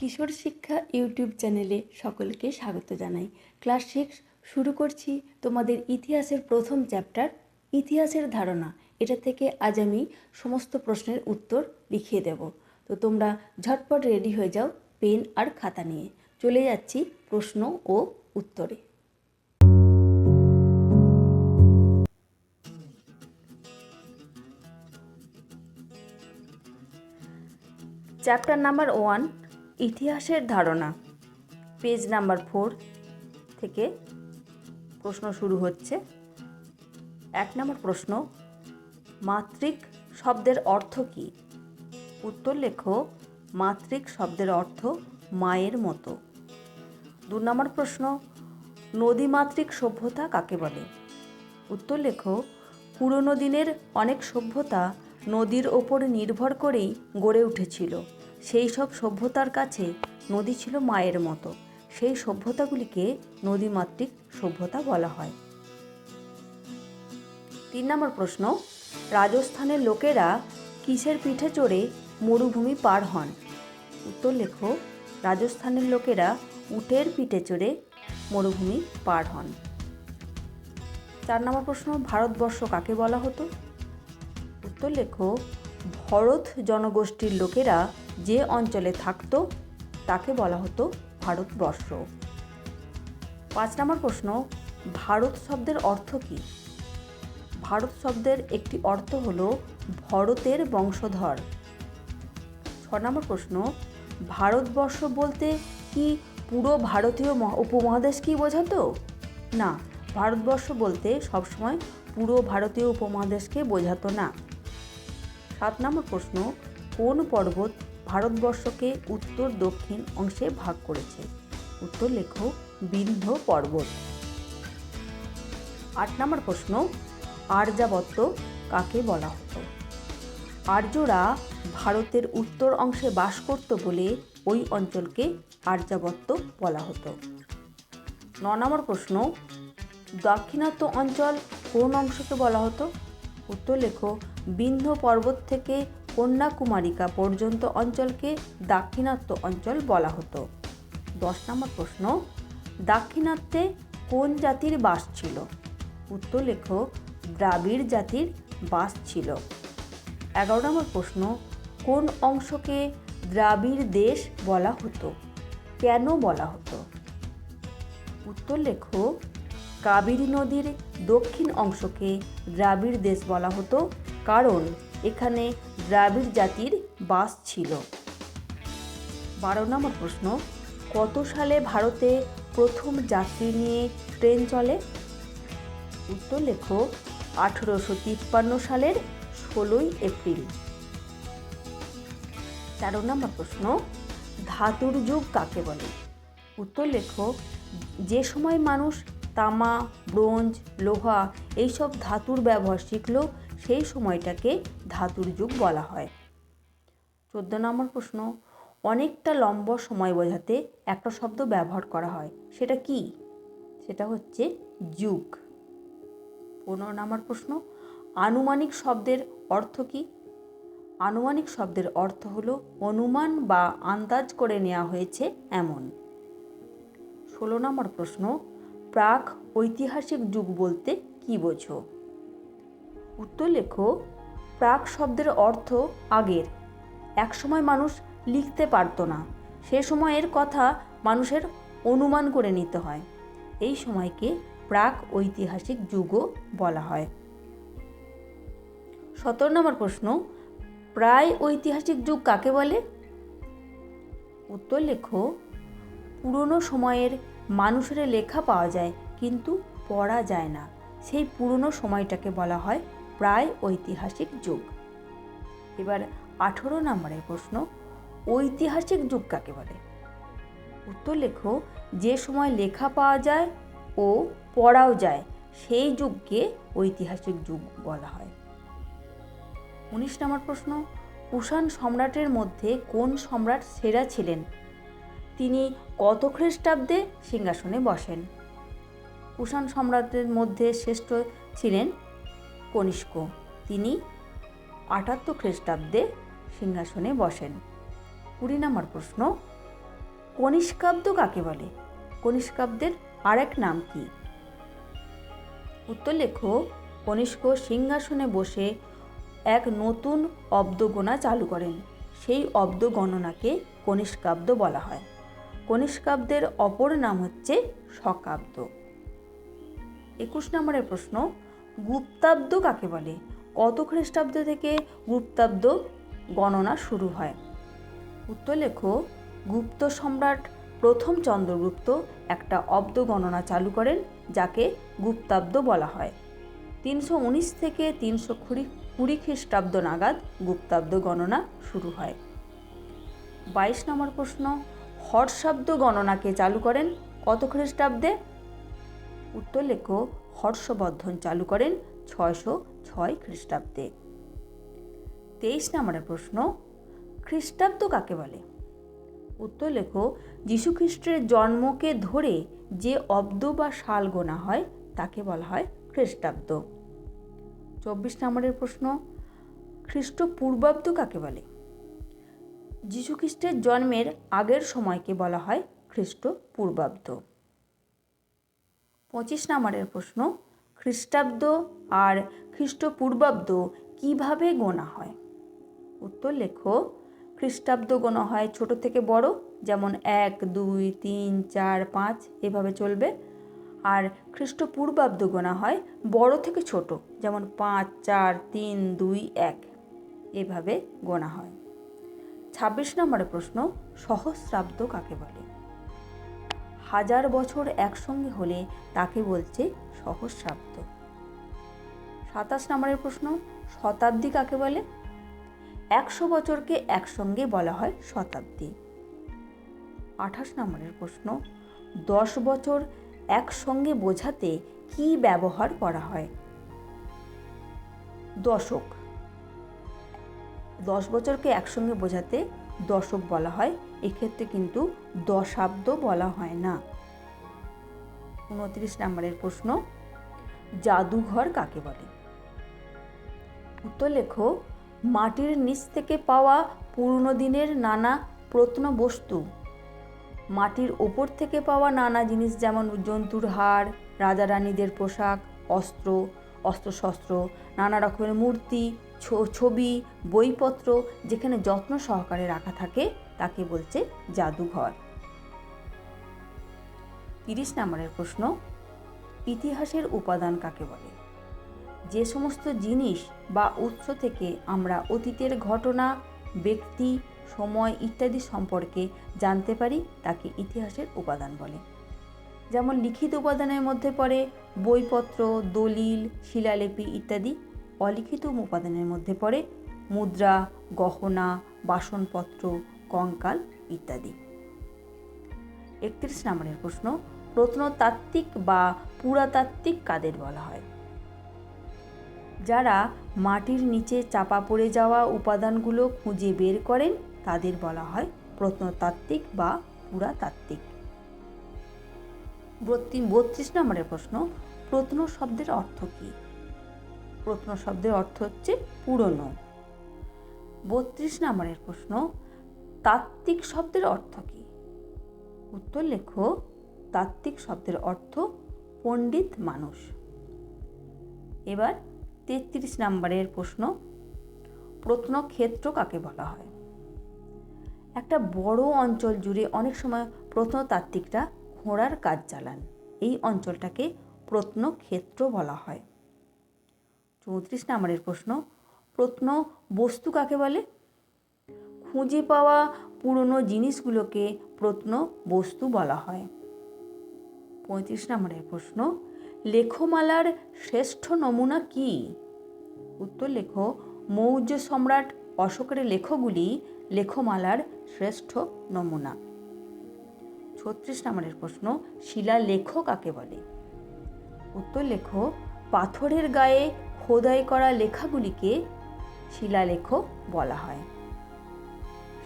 কিশোর শিক্ষা ইউটিউব চ্যানেলে সকলকে স্বাগত জানাই। ক্লাস সিক্স শুরু করছি তোমাদের ইতিহাসের প্রথম চ্যাপ্টার, ইতিহাসের ধারণা। এটা থেকে আজ আমি সমস্ত প্রশ্নের উত্তর লিখিয়ে দেব। তো তোমরা ঝটপট রেডি হয়ে যাও পেন আর খাতা নিয়ে। চলে যাচ্ছি প্রশ্ন ও উত্তরে। চ্যাপ্টার নাম্বার ওয়ান ইতিহাসের ধারণা। পেজ নাম্বার ফোর থেকে প্রশ্ন শুরু হচ্ছে। এক নম্বর প্রশ্ন মাতৃক শব্দের অর্থ কী? উত্তর লেখো মাতৃক শব্দের অর্থ মায়ের মতো। দু নম্বর প্রশ্ন নদীমাতৃক সভ্যতা কাকে বলে? উত্তর লেখো, পুরনো দিনের অনেক সভ্যতা নদীর ওপর নির্ভর করেই গড়ে উঠেছিল। সেই সব সভ্যতার কাছে নদী ছিল মায়ের মতো। সেই সভ্যতাগুলিকে নদীমাতৃক সভ্যতা বলা হয়। তিন নম্বর প্রশ্ন, রাজস্থানের লোকেরা কিসের পিঠে চড়ে মরুভূমি পার হন? উত্তর লেখো, রাজস্থানের লোকেরা উটের পিঠে চড়ে মরুভূমি পার হন। চার নম্বর প্রশ্ন, ভারতবর্ষ কাকে বলা হতো? উত্তর লেখো, ভরত জনগোষ্ঠীর লোকেরা যে অঞ্চলে থাকতো, তাকে বলা হতো ভারতবর্ষ। পাঁচ নম্বর প্রশ্ন, ভারত শব্দের অর্থ কী? ভারত শব্দের একটি অর্থ হল ভরতের বংশধর। ছ নম্বর প্রশ্ন, ভারতবর্ষ বলতে কি পুরো ভারতীয় মহা- উপমহাদেশকেই বোঝাতো? না, ভারতবর্ষ বলতে সবসময় পুরো ভারতীয় উপমহাদেশকে বোঝাতো না। সাত নম্বর প্রশ্ন, কোন পর্বত ভারতবর্ষকে উত্তর দক্ষিণ অংশে ভাগ করেছে। উত্তর লেখো, বিন্ধ্য পর্বত। আট নম্বর প্রশ্ন, আর্যাবত্ত কাকে বলা হতো? আর্যরা ভারতের উত্তর অংশে বাস করত বলে ওই অঞ্চলকে আর্যাবত্ত বলা হতো। ন নম্বর প্রশ্ন, দাক্ষিণাত্য অঞ্চল কোন অংশকে বলা হতো? উত্তর লেখো, বিন্ধ্য পর্বত থেকে কন্যাকুমারিকা পর্যন্ত অঞ্চলকে দাক্ষিণাত্য অঞ্চল বলা হতো। দশ নম্বর প্রশ্ন, দাক্ষিণাত্যে কোন জাতির বাস ছিল? উত্তর লেখো, দ্রাবিড় জাতির বাস ছিল। এগারো নম্বর প্রশ্ন, কোন অংশকে দ্রাবিড় দেশ বলা হতো? কেন বলা হতো? উত্তর লেখো, কাবেরী নদীর দক্ষিণ অংশকে দ্রাবিড় দেশ বলা হতো। কারণ এখানে দ্রাবিড় জাতির বাস ছিল। বারো নম্বর প্রশ্ন, কত সালে ভারতে প্রথম যাত্রী নিয়ে ট্রেন চলে? উত্তর লেখো, আঠেরোশো তিপ্পান্ন সালের ষোলোই এপ্রিল। তেরো নম্বর প্রশ্ন, ধাতুর যুগ কাকে বলে? উত্তর লেখো, যে সময় মানুষ তামা, ব্রোঞ্জ, লোহা এইসব ধাতুর ব্যবহার শিখল সেই সময়টাকে ধাতুর যুগ বলা হয়। চোদ্দ নম্বর প্রশ্ন, অনেকটা লম্বা সময় বোঝাতে একটা শব্দ ব্যবহার করা হয়, সেটা কি? সেটা হচ্ছে যুগ। পনেরো নম্বর প্রশ্ন, আনুমানিক শব্দের অর্থ কী? আনুমানিক শব্দের অর্থ হলো অনুমান বা আন্দাজ করে নেওয়া হয়েছে এমন। ষোলো নম্বর প্রশ্ন, প্রাক ঐতিহাসিক যুগ বলতে কি বোঝো? উত্তর লেখো, প্রাক শব্দের অর্থ আগের। একসময় মানুষ লিখতে পারতো না। সে সময়ের কথা মানুষের অনুমান করে নিতে হয়। এই সময়কে প্রাক ঐতিহাসিক যুগও বলা হয়। সতেরো নম্বর প্রশ্ন, প্রায় ঐতিহাসিক যুগ কাকে বলে? উত্তর লেখো, পুরনো সময়ের মানুষের লেখা পাওয়া যায় কিন্তু পড়া যায় না। সেই পুরনো সময়টাকে বলা হয় প্রায় ঐতিহাসিক যুগ। এবার আঠেরো নম্বরের প্রশ্ন, ঐতিহাসিক যুগ কাকে বলে? উত্তর লেখো, যে সময় লেখা পাওয়া যায় ও পড়াও যায়, সেই যুগকে ঐতিহাসিক যুগ বলা হয়। উনিশ নম্বর প্রশ্ন, কুষাণ সম্রাটের মধ্যে কোন সম্রাট সেরা ছিলেন? তিনি কত খ্রিস্টাব্দে সিংহাসনে বসেন? কুষাণ সম্রাটের মধ্যে শ্রেষ্ঠ ছিলেন কনিষ্ক। তিনি আটাত্তর খ্রিস্টাব্দে সিংহাসনে বসেন। কুড়ি নম্বর প্রশ্ন, কনিষ্কাব্দ কাকে বলে? কনিষ্কাব্দের আরেক নাম কি? উত্তর লেখো, কনিষ্ক সিংহাসনে বসে এক নতুন অব্দ গোনা চালু করেন। সেই অব্দ গণনাকে কনিষ্কাব্দ বলা হয়। কনিষ্কাব্দের অপর নাম হচ্ছে শকাব্দ। একুশ নম্বরের প্রশ্ন গুপ্তাব্দ কাকে বলে? কত খ্রিস্টাব্দ থেকে গুপ্তাব্দ গণনা শুরু হয়? উত্তর লেখো, গুপ্ত সম্রাট প্রথম চন্দ্রগুপ্ত একটা অব্দ গণনা চালু করেন, যাকে গুপ্তাব্দ বলা হয়। তিনশো উনিশ থেকে তিনশো কুড়ি কুড়ি খ্রিস্টাব্দ নাগাদ গুপ্তাব্দ গণনা শুরু হয়। বাইশ নম্বর প্রশ্ন হর্ষাব্দ গণনাকে চালু করেন কত খ্রিস্টাব্দে? উত্তর লেখো হর্ষবর্ধন চালু করেন ছয়শো ছয় খ্রিস্টাব্দে। তেইশ নম্বরের প্রশ্ন, খ্রিস্টাব্দ কাকে বলে? উত্তর লেখো যীশুখ্রিস্টের জন্মকে ধরে যে অব্দ বা সাল গোনা হয়, তাকে বলা হয় খ্রিস্টাব্দ। চব্বিশ নম্বরের প্রশ্ন খ্রিস্টপূর্বাব্দ কাকে বলে? যীশুখ্রিস্টের জন্মের আগের সময়কে বলা হয় খ্রিস্টপূর্বাব্দ পঁচিশ নম্বরের প্রশ্ন, খ্রিস্টাব্দ আর খ্রিস্টপূর্বাব্দ কীভাবে গোনা হয়? উত্তর লেখো, খ্রিস্টাব্দ গোনা হয় ছোট থেকে বড়, যেমন এক, দুই, তিন, চার, পাঁচ, এভাবে চলবে। আর খ্রিস্টপূর্বাব্দ গোনা হয় বড় থেকে ছোট, যেমন পাঁচ, চার, তিন, দুই, এক, এভাবে গোনা হয়। ছাব্বিশ নম্বরের প্রশ্ন, সহস্রাব্দ কাকে বলে? হাজার বছর একসঙ্গে হলে তাকে বলছে সহস্রাব্দ। সাতাশ নম্বরের প্রশ্ন, শতাব্দী কাকে বলে? একশো বছরকে একসঙ্গে বলা হয় শতাব্দী। আঠাশ নম্বরের প্রশ্ন, দশ বছর একসঙ্গে বোঝাতে কি ব্যবহার করা হয়? দশক। দশ বছরকে একসঙ্গে বোঝাতে দশক বলা হয়, এক্ষেত্রে কিন্তু দশাব্দ বলা হয় না। উনত্রিশ নম্বরের প্রশ্ন, জাদুঘর কাকে বলে? উত্তর লেখো, মাটির নিচ থেকে পাওয়া পুরনো দিনের নানা প্রত্ন বস্তু, মাটির ওপর থেকে পাওয়া নানা জিনিস যেমন জন্তুর হাড়, রাজা রানীদের পোশাক, অস্ত্র, অস্ত্রশস্ত্র, নানা রকমের মূর্তি ছবি, বইপত্র যেখানে যত্ন সহকারে রাখা থাকে, তাকে বলছে জাদুঘর। তিরিশ নম্বরের প্রশ্ন, ইতিহাসের উপাদান কাকে বলে? যে সমস্ত জিনিস বা উৎস থেকে আমরা অতীতের ঘটনা, ব্যক্তি, সময় ইত্যাদি সম্পর্কে জানতে পারি, তাকে ইতিহাসের উপাদান বলে। যেমন লিখিত উপাদানের মধ্যে পড়ে বইপত্র, দলিল, শিলালিপি ইত্যাদি। অলিখিত উপাদানের মধ্যে পড়ে মুদ্রা, গহনা, বাসনপত্র, কঙ্কাল ইত্যাদি। একত্রিশ নম্বরের প্রশ্ন, প্রত্নতাত্ত্বিক বা পুরাতাত্ত্বিক কাদের বলা হয়? যারা মাটির নিচে চাপা পড়ে যাওয়া উপাদানগুলো খুঁজে বের করেন, তাদের বলা হয় প্রত্নতাত্ত্বিক বা পুরাতাত্ত্বিক। বত্রিশ নম্বরের প্রশ্ন, প্রত্ন শব্দের অর্থ কী? প্রত্ন শব্দের অর্থ হচ্ছে পুরনো। বত্রিশ নম্বরের প্রশ্ন, তাত্ত্বিক শব্দের অর্থ কী? উত্তর লেখো, তাত্ত্বিক শব্দের অর্থ পণ্ডিত মানুষ। এবার তেত্রিশ নম্বরের প্রশ্ন, প্রত্নক্ষেত্র কাকে বলা হয়? একটা বড় অঞ্চল জুড়ে অনেক সময় প্রত্নতাত্ত্বিকরা ঘোড়ার কাজ চালান। এই অঞ্চলটাকে প্রত্নক্ষেত্র বলা হয়। চৌত্রিশ নম্বরের প্রশ্ন, প্রত্ন বস্তু কাকে বলে? খুঁজে পাওয়া পুরনো জিনিসগুলোকে প্রত্ন বস্তু বলা হয়। পঁয়ত্রিশ নম্বরের প্রশ্ন, লেখমালার শ্রেষ্ঠ নমুনা কি? উত্তর লেখ, মৌর্য সম্রাট অশোকের লেখগুলি লেখমালার শ্রেষ্ঠ নমুনা। ছত্রিশ নম্বরের প্রশ্ন, শিলালেখ কাকে বলে? উত্তর লেখ, পাথরের গায়ে খোদাই করা লেখাগুলিকে শিলালেখ বলা হয়।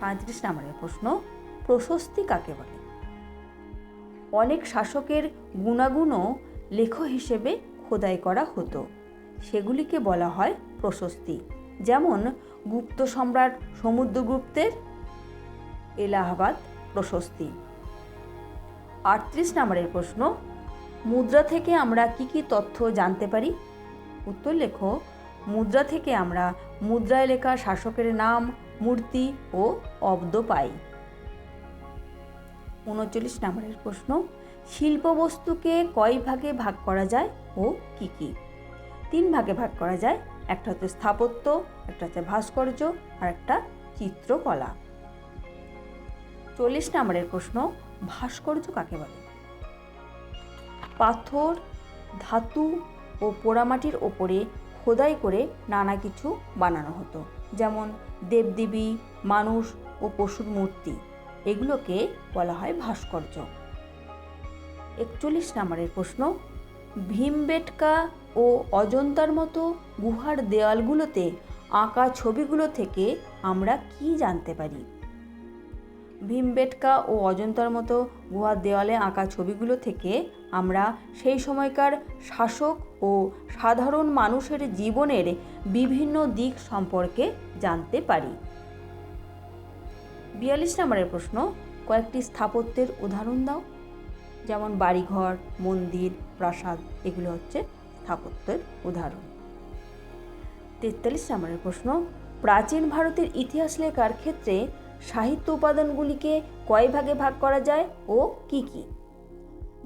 সাঁত্রিশ নম্বরের প্রশ্ন, প্রশস্তি কাকে বলে? অনেক শাসকের গুণাগুণও লেখ হিসেবে খোদাই করা হতো। সেগুলিকে বলা হয় প্রশস্তি। যেমন, গুপ্ত সম্রাট সমুদ্রগুপ্তের এলাহাবাদ প্রশস্তি। আটত্রিশ নম্বরের প্রশ্ন, মুদ্রা থেকে আমরা কি কি তথ্য জানতে পারি? উত্তর লেখো, মুদ্রা থেকে আমরা মুদ্রায় লেখা শাসকের নাম, মূর্তি ও অব্দ পাই। উনচল্লিশ নম্বরের প্রশ্ন, শিল্পবস্তুকে কয় ভাগে ভাগ করা যায় ও কি কি? তিন ভাগে ভাগ করা যায়, একটা হচ্ছে স্থাপত্য, একটা হচ্ছে ভাস্কর্য, আর একটা চিত্রকলা। চল্লিশ নম্বরের প্রশ্ন, ভাস্কর্য কাকে বলে? পাথর, ধাতু ও পোড়ামাটির ওপরে খোদাই করে নানা কিছু বানানো হতো। যেমন দেবদেবী, মানুষ ও পশুর মূর্তি। এগুলোকে বলা হয় ভাস্কর্য। একচল্লিশ নম্বরের প্রশ্ন, ভীমবেটকা ও অজন্তার মতো গুহার দেওয়ালগুলোতে আঁকা ছবিগুলো থেকে আমরা কি জানতে পারি? ভীমবেটকা ও অজন্তার মতো গুহার দেওয়ালে আঁকা ছবিগুলো থেকে আমরা সেই সময়কার শাসক ও সাধারণ মানুষের জীবনের বিভিন্ন দিক সম্পর্কে জানতে পারি। বিয়াল্লিশ নম্বরের প্রশ্ন, কয়েকটি স্থাপত্যের উদাহরণ দাও। যেমন বাড়িঘর, মন্দির, প্রাসাদ, এগুলো হচ্ছে স্থাপত্যের উদাহরণ। তেতাল্লিশ নম্বরের প্রশ্ন, প্রাচীন ভারতের ইতিহাস লেখার ক্ষেত্রে সাহিত্য উপাদানগুলিকে কয় ভাগে ভাগ করা যায় ও কি কি?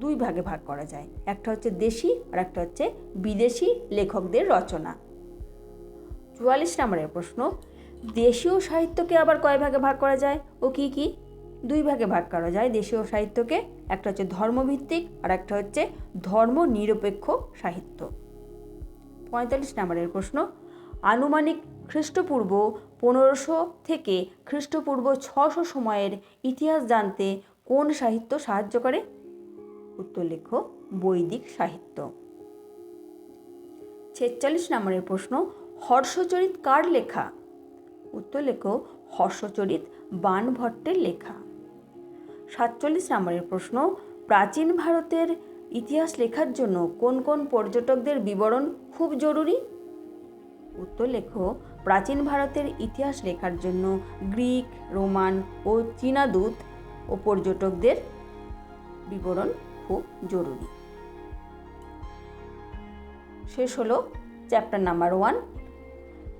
দুই ভাগে ভাগ করা যায়। একটা হচ্ছে দেশি আর একটা হচ্ছে বিদেশি লেখকদের রচনা। চুয়াল্লিশ নম্বরের প্রশ্ন, দেশীয় সাহিত্যকে আবার কয় ভাগে ভাগ করা যায় ও কি কি? দুই ভাগে ভাগ করা যায় দেশীয় সাহিত্যকে, একটা হচ্ছে ধর্মভিত্তিক আর একটা হচ্ছে ধর্ম নিরপেক্ষ সাহিত্য। পঁয়তাল্লিশ নম্বরের প্রশ্ন, আনুমানিক খ্রিস্টপূর্ব পনেরোশো থেকে খ্রিস্টপূর্ব ছশো সময়ের ইতিহাস জানতে কোন সাহিত্য সাহায্য করে? উত্তর লেখো, বৈদিক সাহিত্য। ছেচল্লিশ নম্বরের প্রশ্ন, হর্ষচরিত কার লেখা? উত্তর লেখ, হর্ষচরিত বাণভট্টের লেখা। সাতচল্লিশ নম্বরের প্রশ্ন, প্রাচীন ভারতের ইতিহাস লেখার জন্য কোন কোন পর্যটকদের বিবরণ খুব জরুরি? উত্তর লেখো প্রাচীন ভারতের ইতিহাস লেখার জন্য গ্রিক, রোমান ও চীনা দূত ও পর্যটকদের বিবরণ খুব জরুরি। শেষ হলো চ্যাপ্টার নাম্বার ওয়ান।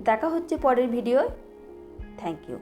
দেখা হচ্ছে পরের ভিডিও থ্যাংক ইউ।